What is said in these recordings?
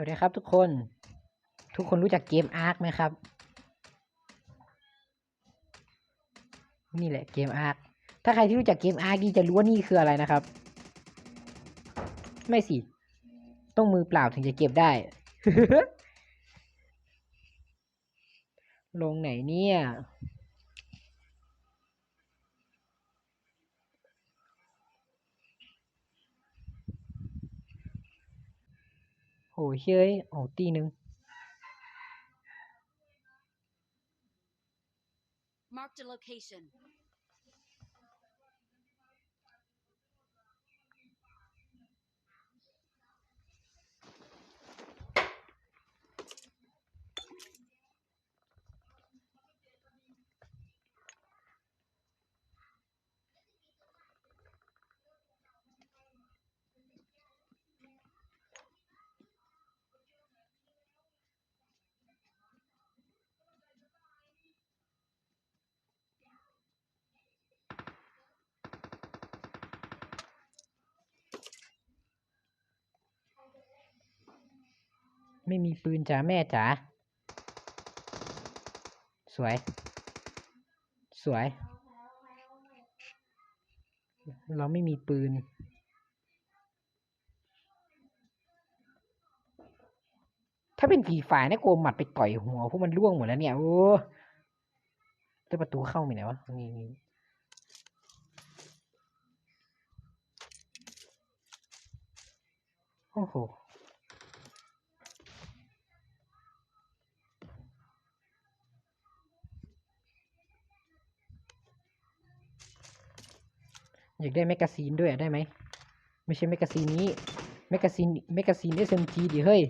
วัสดีครับทุกคน ทุกคนรู้จักเกมอาร์คไหมครับ นี่แหละเกมอาร์คถ้าใครที่รู้จักเกมอาร์คนี่จะรู้ว่านี่คืออะไรนะครับ ไม่สิ ต้องมือเปล่าถึงจะเก็บได้ ลงไหนเนี่ย โอ้เฮ้ยโอ้ตีหนึ่ง Marked a location. ไม่มีปืนจ๋าแม่จ๋าสวย สวย เราไม่มีปืน ถ้าเป็นผีฝ่ายนะโกมหมัดไปต่อยหัวพวกมันร่วงหมดแล้วเนี่ย โอ้จะประตูเข้ามีไหนวะนี่โอ้โห อยากได้แมกกาซีนด้วยได้ไหมไม่ใช่แมกกาซีนนี้แมกกาซีนแมกกาซีน SMG ดิเฮ้ย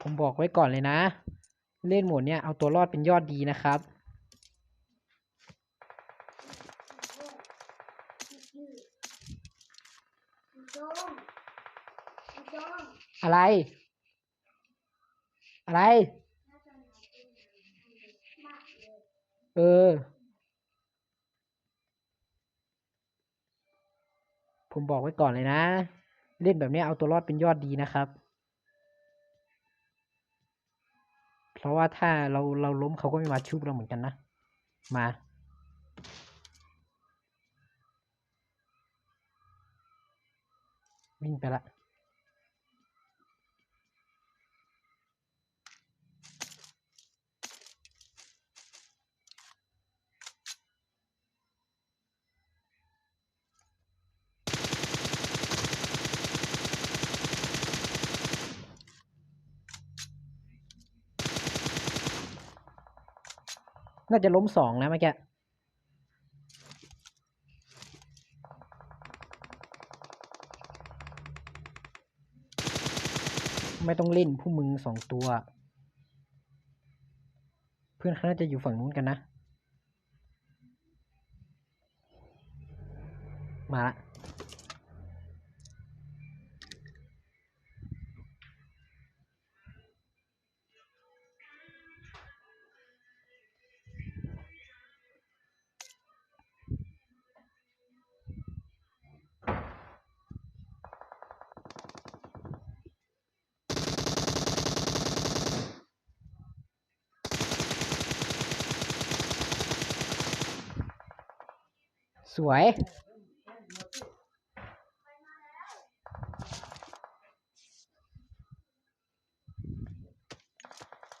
ผมบอกไว้ก่อนเลยนะ เล่นโหมดเนี้ยเอาตัวรอดเป็นยอดดีนะครับ อะไร อะไร เออ ผมบอกไว้ก่อนเลยนะ เล่นแบบนี้เอาตัวรอดเป็นยอดดีนะครับ เพราะว่าถ้าเราเราล้มเขาก็ไม่มาชุบเราเหมือนกันนะ มาวิ่งไปละ น่าจะล้มสองนะเมื่อกี้ไม่ต้องเล่นผู้มึงสองตัว เพื่อนเขาน่าจะอยู่ฝั่งนู้นกันนะ มาละ สวย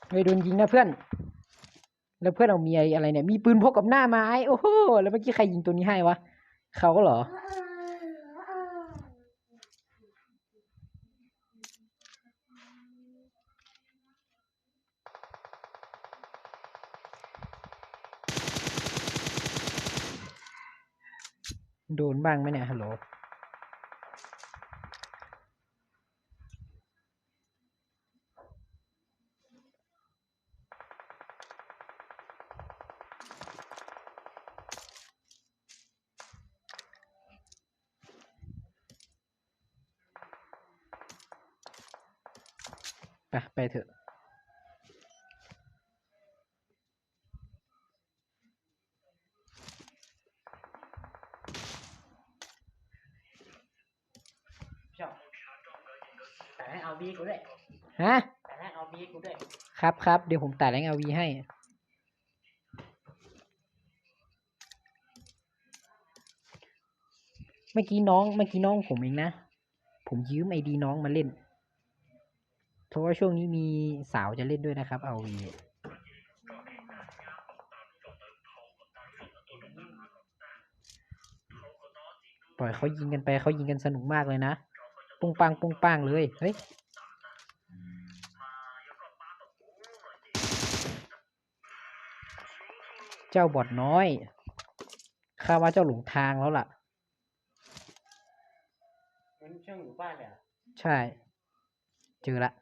เฮ้ยโดนยิงนะเพื่อน แล้วเพื่อนเอามียอะไรเนี่ย มีปืนพกกับหน้าไม้ โอ้โห แล้วเมื่อกี้ใครยิงตัวนี้ให้วะ เขาก็เหรอ โดนบ้างไหมเนี่ยฮัลโหลไปไปเถอะ บีกูด้วยฮะแต่แรกเอาบีกูด้วยครับครับเดี๋ยวผมตัดแรงเอาวีให้ เมื่อกี้น้องเมื่อกี้น้องผมเองนะ ผมยืมไอดีน้องมาเล่น เพราะว่าช่วงนี้มีสาวจะเล่นด้วยนะครับเอาวีปล่อยเขายิงกันไปเขายิงกันสนุกมากเลยนะปุ้งปังปุ้งปังเลย เฮ้ย เจ้าบอดน้อยข้าว่าเจ้าหลงทางแล้วล่ะ มันช่วงอยู่บ้านเลยเหรอใช่ เจอละ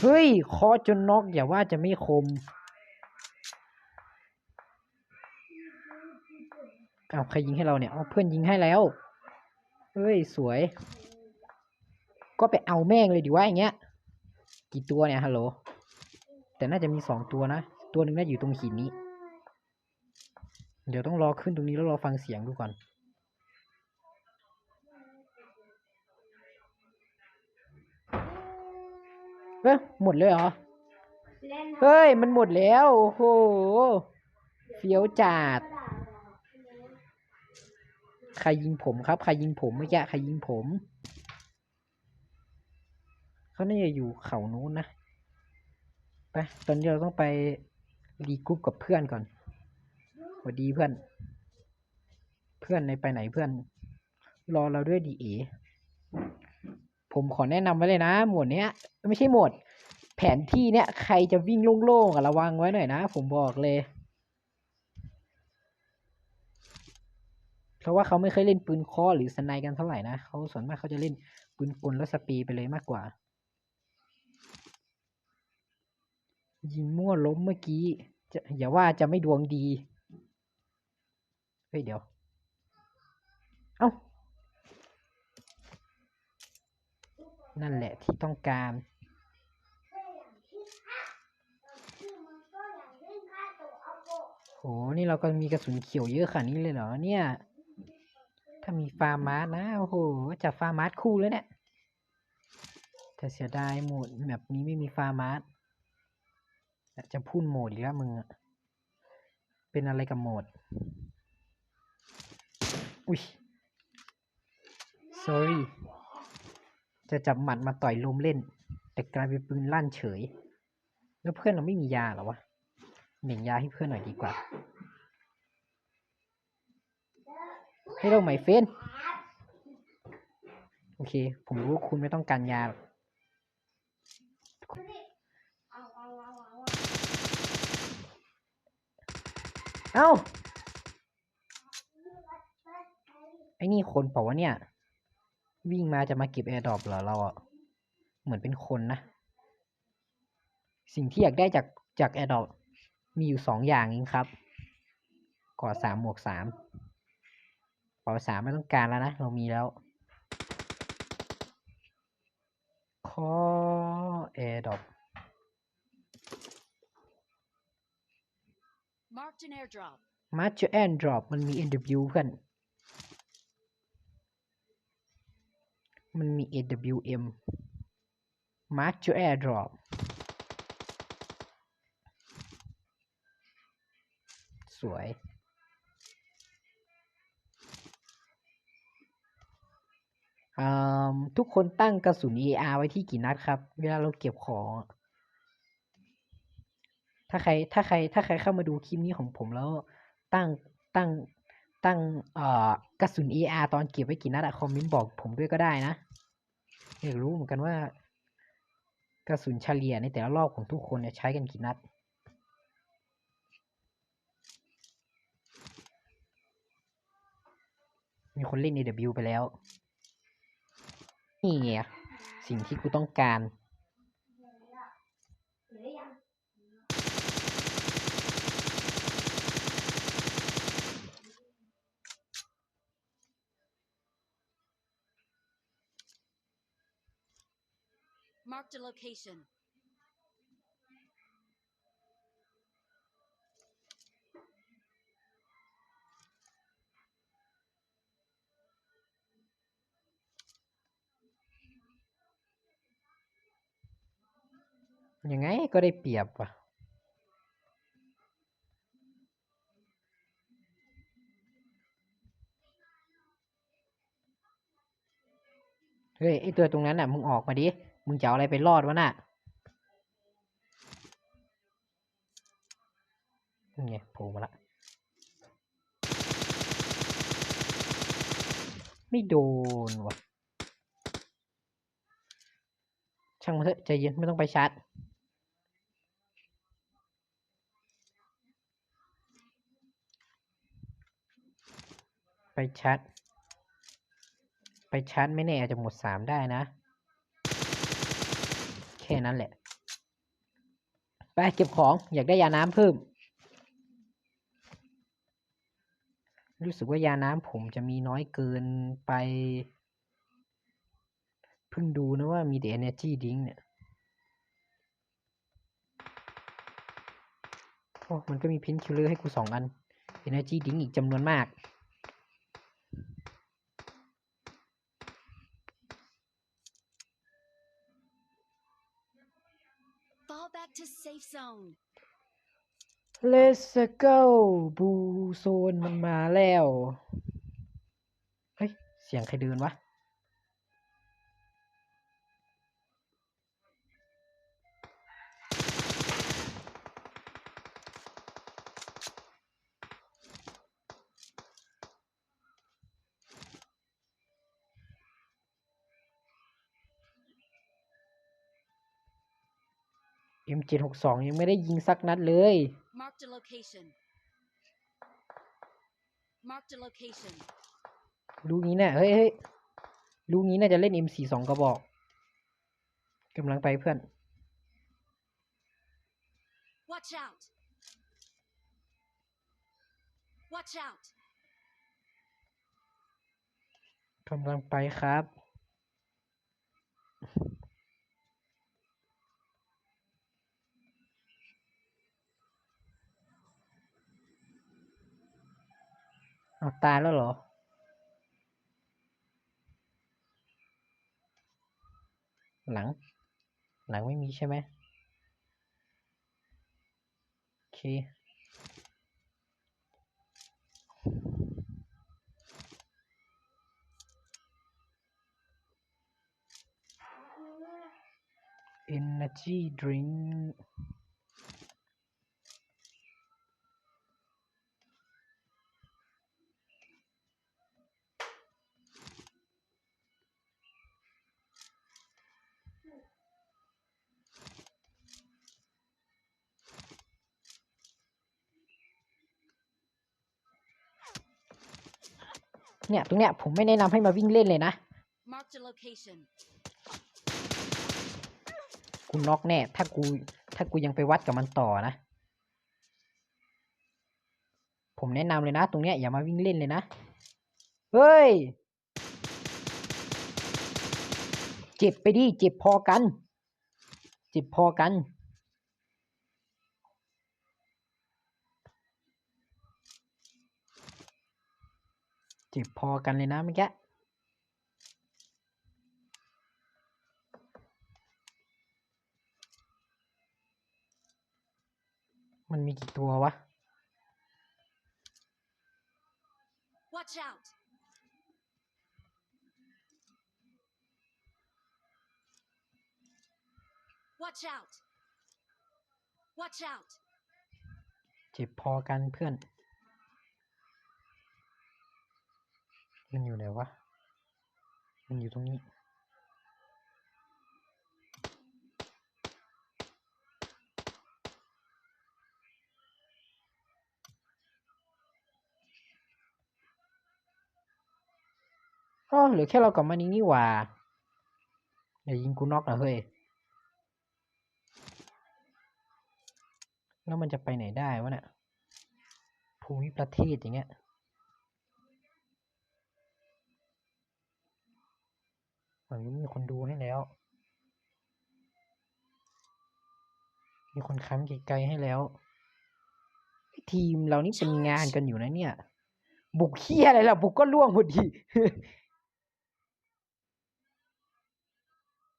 เฮ้ยเคอจนน็อกอย่าว่าจะไม่คม เอาใครยิงให้เราเนี่ยเอาเพื่อนยิงให้แล้วเฮ้ยสวย ก็ไปเอาแม่งเลยดีว่าอย่างเงี้ย กี่ตัวเนี่ยฮัลโหล แต่น่าจะมีสองตัวนะ ตัวหนึ่งน่าอยู่ตรงหินนี้ เดี๋ยวต้องรอขึ้นตรงนี้แล้วรอฟังเสียงดูก่อนเอ้ยหมดเลยเหรอ เฮ้ย มันหมดแล้ว โอ้โหเฟี้ยวจัด ใครยิงผมครับ ใครยิงผมเมื่อกี้ใครยิงผม เขาน่าจะอยู่เขานู้นนะ ไป ตอนนี้เราต้องไปรีกรุ๊ปกับเพื่อนก่อนสวัสดีเพื่อน เพื่อนในไปไหนเพื่อน รอเราด้วยดีเอผมขอแนะนำไว้เลยนะ หมวดเนี้ย ไม่ใช่หมวด แผนที่เนี้ยใครจะวิ่งโล่งๆระวังไว้หน่อยนะ ผมบอกเลย เพราะว่าเขาไม่เคยเล่นปืนคอหรือสไนกันเท่าไหร่นะเขาส่วนมากเขาจะเล่นปืนกลและสปีไปเลยมากกว่า ยิงมั่วล้มเมื่อกี้จะอย่าว่าจะไม่ดวงดี เฮ้ยเดี๋ยว เอ้า นั่นแหละที่ต้องการโหนี่เราก็มีกระสุนเขียวเยอะขนาดนี้เลยเหรอเนี่ย ถ้ามีฟาร์มาสนะ โอ้โหจับฟาร์มาสคู่แล้วเนี่ยแต่เสียดายโหมดแบบนี้ไม่มีฟาร์มาสจะพูดโหมดอีกแล้วมึงอะเป็นอะไรกับโหมด อุ้ย sorry จะจับหมัดมาต่อยลมเล่น แต่กลายเป็นปืนลั่นเฉย แล้วเพื่อนเราไม่มียาหรอวะ เหน่งยาให้เพื่อนหน่อยดีกว่า ให้เราใหม่เฟนโอเค ผมรู้ว่าคุณไม่ต้องการยาหรอกเอ้า ไอ้นี่คนเปล่าวะเนี่ย วิ่งมาจะมาเก็บแอร์ดรอปเหรอเราอะ เหมือนเป็นคนนะ สิ่งที่อยากได้จากจากแอร์ดรอปมีอยู่สองอย่างเองครับ ก่อสามหมวกสาม ก่อสามไม่ต้องการแล้วนะ เรามีแล้ว ขอแอร์ดรอป Marked an airdrop. มาเจอแอนดรอปมันมี NW เพื่อน มันมี AWM มาเจอแอร์ดรอปสวยอืม ทุกคนตั้งกระสุน AR ไว้ที่กี่นัดครับ เวลาเราเก็บของ ถ้าใครถ้าใครถ้าใครเข้ามาดูคลิปนี้ของผมแล้วตั้งตั้งตั้งกระสุน AR ตอนเก็บไว้กี่นัดอะคอมเมนต์บอกผมด้วยก็ได้นะ อยากรู้เหมือนกันว่า กระสุนเฉลี่ยในแต่ละรอบของทุกคนใช้กันกี่นัดมีคนเล่น AW ไปแล้ว นี่ไงสิ่งที่กูต้องการ Marked a location. ยังไงก็ได้เปรียบว่ะเฮ้ยไอตัวตรงนั้นน่ะ มึงออกมาดิ มึงจะเอาอะไรไปรอดวะน่ะนี่ไงโผล่มาละ ไม่โดนว่ะ ช่างมันเถอะใจเย็นไม่ต้องไปชาร์จ ไปชาร์จไปชาร์จไม่แน่อาจจะหมดสามได้นะ แค่นั้นแหละ ไปเก็บของอยากได้ยาน้ำเพิ่ม รู้สึกว่ายาน้ำผมจะมีน้อยเกินไป เพิ่งดูนะว่ามีแต่ energy drink เนี่ยโอ้มันก็มีพินคิลเลอร์ให้กูสองอัน energy drink อีกจำนวนมาก back to safe zone. Let's go บูโซนมันมาแล้ว เฮ้ย เสียงใครเดินวะ M762 ยังไม่ได้ยิงสักนัดเลย Marked a location. Marked a location. ลูกนี้เนี่ยเฮ้ยเฮ้ยลูกนี้น่าจะเล่น M4 สองกระบอกกำลังไปเพื่อน Watch out. Watch out. กำลังไปครับ เอาตายแล้วเหรอ หลัง หลังไม่มีใช่ไหมโอเค energy drink เนี่ยตรงเนี้ยผมไม่แนะนำให้มาวิ่งเล่นเลยนะ Marked a location. กูน็อกแน่ ถ้ากูถ้ากูยังไปวัดกับมันต่อนะ ผมแนะนำเลยนะ ตรงเนี้ยอย่ามาวิ่งเล่นเลยนะ เฮ้ย เจ็บไปดิ เจ็บพอกัน เจ็บพอกัน เจ็บพอกันเลยนะเมื่อกี้มันมีกี่ตัววะ Watch out. Watch out. Watch out. เจ็บพอกันเพื่อน มันอยู่ไหนวะ มันอยู่ตรงนี้ อ๋อเหลือแค่เรากับมันนี้นี่หว่าอย่ายิงกูน็อกนะเฮ้ย แล้วมันจะไปไหนได้วะเนี่ยภูมิประเทศอย่างเงี้ย ฝั่งนี้มีคนดูให้แล้ว มีคนค้ำไกลๆให้แล้ว ทีมเรานี่เป็นงานกันอยู่นะเนี่ย บุกเคี้ยอะไรล่ะ บุกก็ล่วงพอดี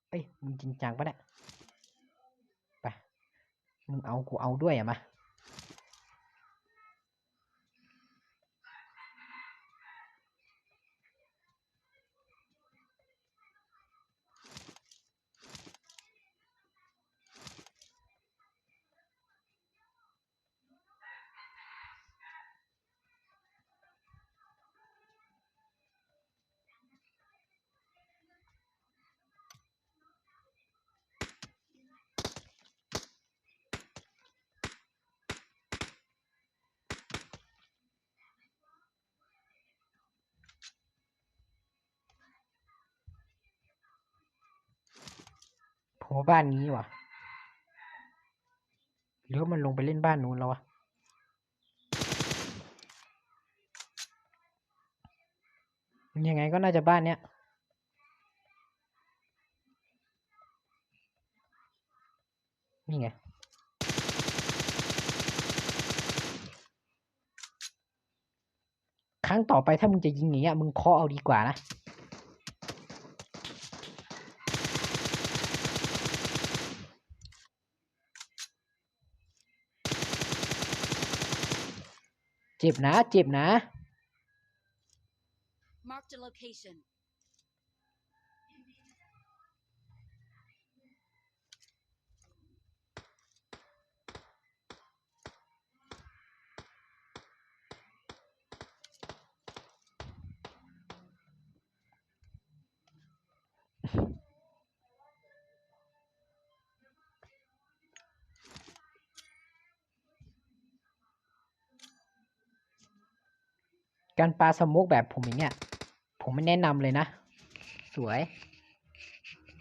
เอ้ยมึงจริงจังปะเนี่ยไปมึงเอากูเอาด้วยอะมา ผมว่าบ้านนี้ว่ะหรือว่ามันลงไปเล่นบ้านนู้นแล้ววะยังไงก็น่าจะบ้านเนี้ยนี่ไงครั้งต่อไปถ้ามึงจะยิงอย่างเงี้ยมึงเคาะเอาดีกว่านะ เจ็บนะ เจ็บนะ Marked a location. การปาสโมกแบบผมอย่างเงี้ย ผมไม่แนะนำเลยนะ สวย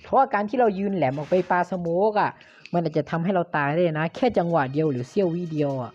เพราะว่าการที่เรายืนแหลมออกไปปาสโมกอะ มันอาจจะทำให้เราตายได้นะ แค่จังหวะเดียวหรือเสี้ยววิเดียวอะ